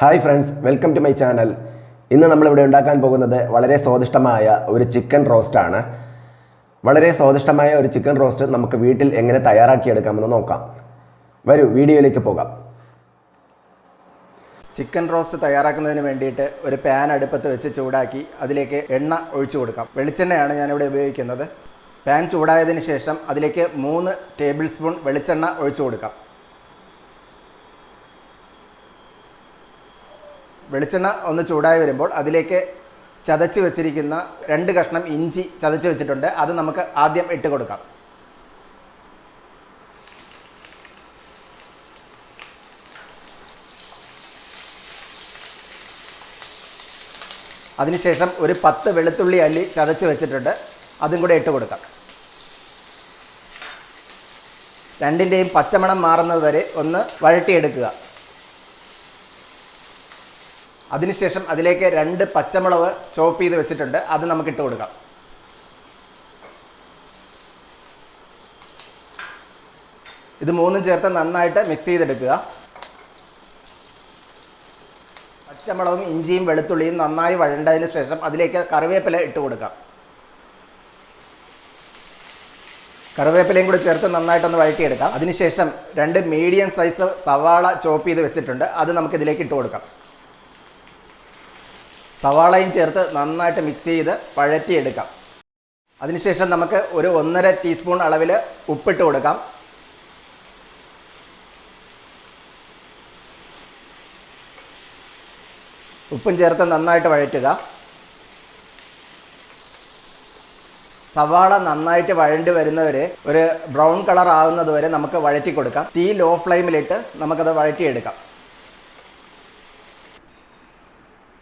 Hi friends welcome to my channel ഇന്ന് നമ്മളിവിടെ ഉണ്ടാക്കാൻ പോകുന്നത് വളരെ സ്വാദിഷ്ടമായ ഒരു ചിക്കൻ റോസ്റ്റാണ് വളരെ സ്വാദിഷ്ടമായ ഒരു ചിക്കൻ റോസ്റ്റ് നമുക്ക് വീട്ടിൽ എങ്ങനെ തയ്യാറാക്കിയെടുക്കാമെന്ന് നോക്കാം. വരൂ വീഡിയോയിലേക്ക് പോകാം. ചിക്കൻ റോസ്റ്റ് തയ്യാറാക്കുന്നതിന് വേണ്ടിയിട്ട് ഒരു പാൻ അടുപ്പത്ത് വെച്ച് ചൂടാക്കി അതിലേക്ക് എണ്ണ ഒഴിച്ചു കൊടുക്കാം. വെളിച്ചെണ്ണയാണ് ഞാനിവിടെ ഉപയോഗിക്കുന്നത്. പാൻ ചൂടായതിനു ശേഷം അതിലേക്ക് മൂന്ന് ടേബിൾ സ്പൂൺ വെളിച്ചെണ്ണ ഒഴിച്ചു കൊടുക്കാം. വെളിച്ചെണ്ണ ഒന്ന് ചൂടായി വരുമ്പോൾ അതിലേക്ക് ചതച്ച് വെച്ചിരിക്കുന്ന രണ്ട് കഷ്ണം ഇഞ്ചി ചതച്ച് വെച്ചിട്ടുണ്ട്. അത് നമുക്ക് ആദ്യം ഇട്ട് കൊടുക്കാം. അതിനുശേഷം ഒരു പത്ത് വെളുത്തുള്ളി അല്ലി ചതച്ച് വെച്ചിട്ടുണ്ട്. അതും കൂടെ ഇട്ട് കൊടുക്കാം. രണ്ടിന്റെയും പച്ചമണം മാറുന്നത് വരെ ഒന്ന് വഴട്ടിയെടുക്കുക അതിനുശേഷം അതിലേക്ക് രണ്ട് പച്ചമുളക് ചോപ്പ് ചെയ്ത് വെച്ചിട്ടുണ്ട്. അത് നമുക്ക് ഇട്ട് കൊടുക്കാം. ഇത് മൂന്നും ചേർത്ത് നന്നായിട്ട് മിക്സ് ചെയ്തെടുക്കുക. പച്ചമുളകും ഇഞ്ചിയും വെളുത്തുള്ളിയും നന്നായി വഴണ്ടതിന് ശേഷം അതിലേക്ക് കറിവേപ്പില ഇട്ട് കൊടുക്കാം. കറിവേപ്പിലയും കൂടി ചേർത്ത് നന്നായിട്ടൊന്ന് വഴറ്റിയെടുക്കാം. അതിനുശേഷം രണ്ട് മീഡിയം സൈസ് സവാള ചോപ്പ് ചെയ്ത് വെച്ചിട്ടുണ്ട്. അത് നമുക്ക് ഇതിലേക്ക് ഇട്ട് കൊടുക്കാം. സവാളയും ചേർത്ത് നന്നായിട്ട് മിക്സ് ചെയ്ത് വഴറ്റിയെടുക്കാം അതിനുശേഷം നമുക്ക് ഒരു ഒന്നര ടീസ്പൂൺ അളവിൽ ഉപ്പിട്ട് കൊടുക്കാം. ഉപ്പും ചേർത്ത് നന്നായിട്ട് വഴറ്റുക. സവാള നന്നായിട്ട് വഴണ്ടി വരുന്നവരെ ഒരു ബ്രൗൺ കളർ ആകുന്നത് വരെ നമുക്ക് വഴറ്റി കൊടുക്കാം. തീ ലോ ഫ്ലെയിമിലിട്ട് നമുക്കത് വഴറ്റിയെടുക്കാം.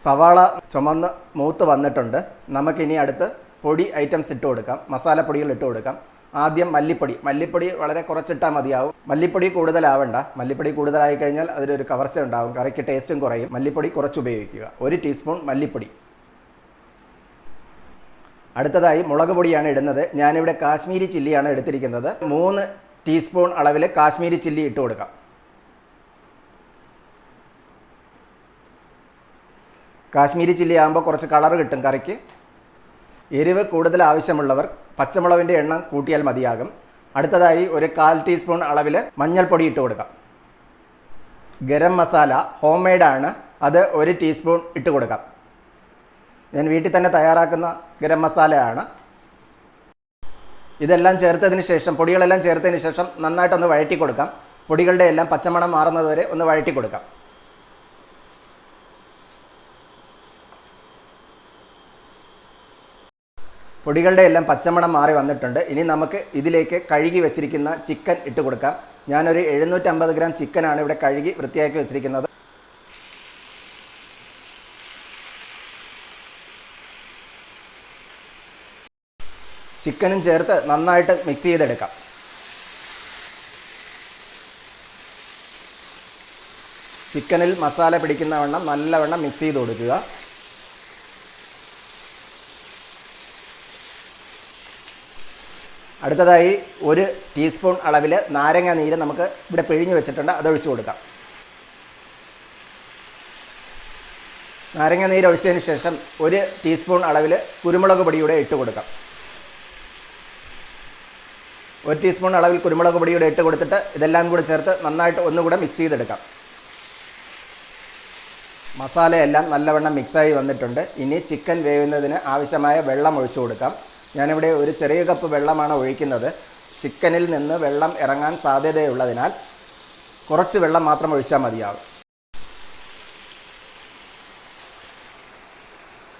സവാള ചുമന്ന് മൂത്ത് വന്നിട്ടുണ്ട്. നമുക്കിനി അടുത്ത് പൊടി ഐറ്റംസ് ഇട്ട് കൊടുക്കാം. മസാലപ്പൊടികൾ ഇട്ട് കൊടുക്കാം. ആദ്യം മല്ലിപ്പൊടി. മല്ലിപ്പൊടി വളരെ കുറച്ചിട്ടാൽ മതിയാവും. മല്ലിപ്പൊടി കൂടുതലാവണ്ട. മല്ലിപ്പൊടി കൂടുതലായി കഴിഞ്ഞാൽ അതിലൊരു കവർച്ച ഉണ്ടാവും. കറിക്ക് ടേസ്റ്റും കുറയും. മല്ലിപ്പൊടി കുറച്ച് ഉപയോഗിക്കുക. ഒരു ടീസ്പൂൺ മല്ലിപ്പൊടി. അടുത്തതായി മുളക് പൊടിയാണ് ഇടുന്നത്. ഞാനിവിടെ കാശ്മീരി ചില്ലിയാണ് എടുത്തിരിക്കുന്നത്. മൂന്ന് ടീസ്പൂൺ അളവിൽ കാശ്മീരി ചില്ലി ഇട്ട് കൊടുക്കാം. കാശ്മീരി ചില്ലി ആകുമ്പോൾ കുറച്ച് കളർ കിട്ടും കറിക്ക്. എരിവ് കൂടുതൽ ആവശ്യമുള്ളവർ പച്ചമുളകിന്റെ എണ്ണം കൂട്ടിയാൽ മതിയാകും. അടുത്തതായി ഒരു കാൽ ടീസ്പൂൺ അളവിൽ മഞ്ഞൾപ്പൊടി ഇട്ട് കൊടുക്കാം. ഗരം മസാല ഹോം മെയ്ഡാണ് അത് ഒരു ടീസ്പൂൺ ഇട്ട് കൊടുക്കാം. ഞാൻ വീട്ടിൽ തന്നെ തയ്യാറാക്കുന്ന ഗരം മസാലയാണ്. ഇതെല്ലാം ചേർത്തതിന് ശേഷം പൊടികളെല്ലാം ചേർത്തതിന് ശേഷം നന്നായിട്ടൊന്ന് വഴറ്റി കൊടുക്കാം. പൊടികളുടെ എല്ലാം പച്ചമണം മാറുന്നതുവരെ ഒന്ന് വഴറ്റി കൊടുക്കാം. പൊടികളുടെ എല്ലാം പച്ചമണം മാറി വന്നിട്ടുണ്ട്. ഇനി നമുക്ക് ഇതിലേക്ക് കഴുകി വെച്ചിരിക്കുന്ന ചിക്കൻ ഇട്ട് കൊടുക്കാം. ഞാനൊരു എഴുന്നൂറ്റമ്പത് ഗ്രാം ചിക്കനാണ് ഇവിടെ കഴുകി വൃത്തിയാക്കി വെച്ചിരിക്കുന്നത്. ചിക്കനും ചേർത്ത് നന്നായിട്ട് മിക്സ് ചെയ്തെടുക്കാം. ചിക്കനിൽ മസാല പിടിക്കുന്ന വണ്ണം നല്ലവണ്ണം മിക്സ് ചെയ്ത് കൊടുക്കുക. അടുത്തതായി ഒരു ടീസ്പൂൺ അളവിൽ നാരങ്ങ നീര് നമുക്ക് ഇവിടെ പിഴിഞ്ഞ് വെച്ചിട്ടുണ്ട്. അത് ഒഴിച്ചു കൊടുക്കാം. നാരങ്ങ നീര് ഒഴിച്ചതിന് ശേഷം ഒരു ടീസ്പൂൺ അളവിൽ കുരുമുളക് പൊടിയുടെ ഇട്ട് കൊടുക്കാം. ഒരു ടീസ്പൂൺ അളവിൽ കുരുമുളക് പൊടിയുടെ ഇട്ട് കൊടുത്തിട്ട് ഇതെല്ലാം കൂടി ചേർത്ത് നന്നായിട്ട് ഒന്നുകൂടെ മിക്സ് ചെയ്തെടുക്കാം. മസാലയെല്ലാം നല്ലവണ്ണം മിക്സായി വന്നിട്ടുണ്ട്. ഇനി ചിക്കൻ വേവുന്നതിന് ആവശ്യമായ വെള്ളം ഒഴിച്ചു കൊടുക്കാം. ഞാനിവിടെ ഒരു ചെറിയ കപ്പ് വെള്ളമാണ് ഒഴിക്കുന്നത്. ചിക്കനിൽ നിന്ന് വെള്ളം ഇറങ്ങാൻ സാധ്യതയുള്ളതിനാൽ കുറച്ച് വെള്ളം മാത്രം ഒഴിച്ചാൽ മതിയാവും.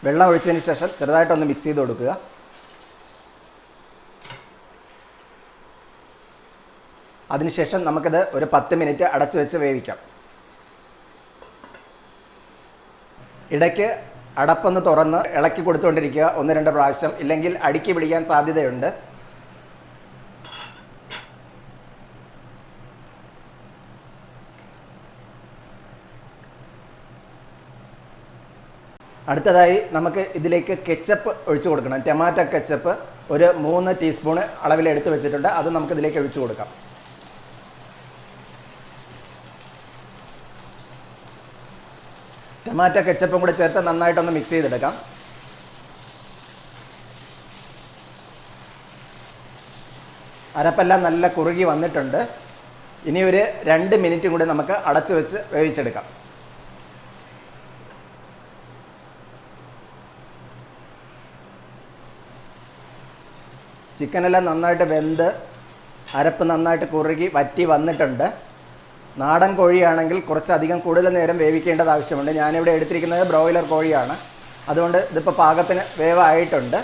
വെള്ളം ഒഴിച്ചതിന് ശേഷം ചെറുതായിട്ടൊന്ന് മിക്സ് ചെയ്ത് കൊടുക്കുക. അതിനുശേഷം നമുക്കിത് ഒരു പത്ത് മിനിറ്റ് അടച്ചു വെച്ച് വേവിക്കാം. ഇടയ്ക്ക് അടപ്പൊന്ന് തുറന്ന് ഇളക്കി കൊടുത്തുകൊണ്ടിരിക്കുക ഒന്ന് രണ്ട് പ്രാവശ്യം. ഇല്ലെങ്കിൽ അടുക്കി പിടിക്കാൻ സാധ്യതയുണ്ട്. അടുത്തതായി നമുക്ക് ഇതിലേക്ക് കെച്ചപ്പ് ഒഴിച്ചു കൊടുക്കണം. ടൊമാറ്റോ കെച്ചപ്പ് ഒരു മൂന്ന് ടീസ്പൂൺ അളവിൽ എടുത്ത് വെച്ചിട്ടുണ്ട്. അത് നമുക്ക് ഇതിലേക്ക് ഒഴിച്ചു കൊടുക്കാം. ടൊമാറ്റോ കെച്ചപ്പും കൂടെ ചേർത്ത് നന്നായിട്ടൊന്ന് മിക്സ് ചെയ്തെടുക്കാം. അരപ്പെല്ലാം നല്ല കുറുകി വന്നിട്ടുണ്ട്. ഇനി ഒരു രണ്ട് മിനിറ്റും കൂടി നമുക്ക് അടച്ചു വെച്ച് വേവിച്ചെടുക്കാം. ചിക്കനെല്ലാം നന്നായിട്ട് വെന്ത് അരപ്പ് നന്നായിട്ട് കുറുകി വറ്റി വന്നിട്ടുണ്ട്. നാടൻ കോഴിയാണെങ്കിൽ കുറച്ചധികം കൂടുതൽ നേരം വേവിക്കേണ്ടത് ആവശ്യമുണ്ട്. ഞാനിവിടെ എടുത്തിരിക്കുന്നത് ബ്രോയിലർ കോഴിയാണ്. അതുകൊണ്ട് ഇതിപ്പോൾ പാകത്തിന് വേവായിട്ടുണ്ട്.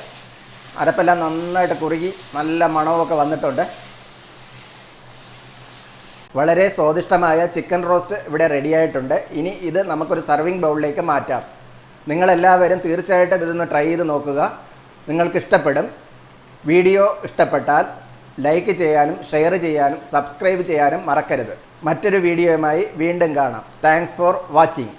അരപ്പെല്ലാം നന്നായിട്ട് കുറുകി നല്ല മണവുമൊക്കെ വന്നിട്ടുണ്ട്. വളരെ സ്വാദിഷ്ടമായ ചിക്കൻ റോസ്റ്റ് ഇവിടെ റെഡിയായിട്ടുണ്ട്. ഇനി ഇത് നമുക്കൊരു സർവിങ് ബൗളിലേക്ക് മാറ്റാം. നിങ്ങളെല്ലാവരും തീർച്ചയായിട്ടും ഇതൊന്ന് ട്രൈ ചെയ്ത് നോക്കുക. നിങ്ങൾക്ക് ഇഷ്ടപ്പെടും വീഡിയോ ഇഷ്ടപ്പെട്ടാൽ ലൈക്ക് ചെയ്യാനും ഷെയർ ചെയ്യാനും സബ്സ്ക്രൈബ് ചെയ്യാനും മറക്കരുത്. മറ്റൊരു വീഡിയോയുമായി വീണ്ടും കാണാം. Thanks for watching